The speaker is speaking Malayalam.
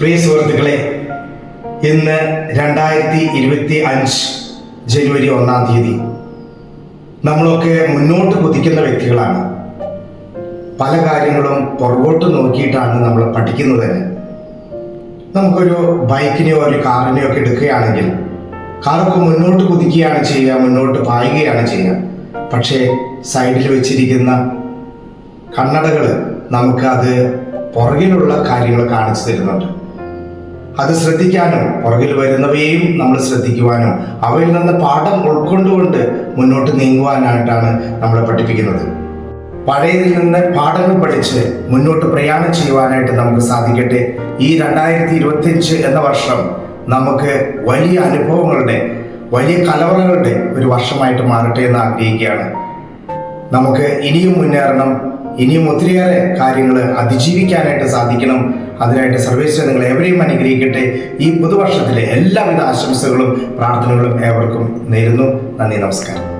പ്രിയ സുഹൃത്തുക്കളെ ഇന്ന് രണ്ടായിരത്തി ഇരുപത്തി അഞ്ച് ജനുവരി ഒന്നാം തീയതി നമ്മളൊക്കെ മുന്നോട്ട് കുതിക്കുന്ന വ്യക്തികളാണ്. പല കാര്യങ്ങളും പുറകോട്ട് നോക്കിയിട്ടാണ് നമ്മൾ പഠിക്കുന്നത് തന്നെ. നമുക്കൊരു ബൈക്കിനെയോ ഒരു കാറിനെയോ ഒക്കെ എടുക്കുകയാണെങ്കിൽ കാറൊക്കെ മുന്നോട്ട് കുതിക്കുകയാണ് ചെയ്യുക മുന്നോട്ട് പായുകയാണ് ചെയ്യുക. പക്ഷേ സൈഡിൽ വെച്ചിരിക്കുന്ന കണ്ണടകൾ നമുക്ക് അത് പുറകിലുള്ള കാര്യങ്ങൾ കാണിച്ചു തരുന്നുണ്ട്. അത് ശ്രദ്ധിക്കാനും പുറകിൽ വരുന്നവയെയും നമ്മൾ ശ്രദ്ധിക്കുവാനും അവയിൽ നിന്ന് പാഠം ഉൾക്കൊണ്ടുകൊണ്ട് മുന്നോട്ട് നീങ്ങുവാനായിട്ടാണ് നമ്മളെ പഠിപ്പിക്കുന്നത്. പഴയതിൽ നിന്ന് പാഠങ്ങൾ പഠിച്ച് മുന്നോട്ട് പ്രയാണം ചെയ്യുവാനായിട്ട് നമുക്ക് സാധിക്കട്ടെ. ഈ രണ്ടായിരത്തി ഇരുപത്തിയഞ്ച് എന്ന വർഷം നമുക്ക് വലിയ അനുഭവങ്ങളുടെ വലിയ കലവറകളുടെ ഒരു വർഷമായിട്ട് മാറട്ടെ എന്ന് ആഗ്രഹിക്കുകയാണ്. നമുക്ക് ഇനിയും മുന്നേറണം ഇനിയും ഒത്തിരിയേറെ കാര്യങ്ങൾ അതിജീവിക്കാനായിട്ട് സാധിക്കണം അതിനായിട്ട് സർവീസ് നിങ്ങൾ ഏവരെയും അനുഗ്രഹിക്കട്ടെ. ഈ പുതുവർഷത്തിലെ എല്ലാവിധ ആശംസകളും പ്രാർത്ഥനകളും ഏവർക്കും നേരുന്നു. നന്ദി നമസ്കാരം.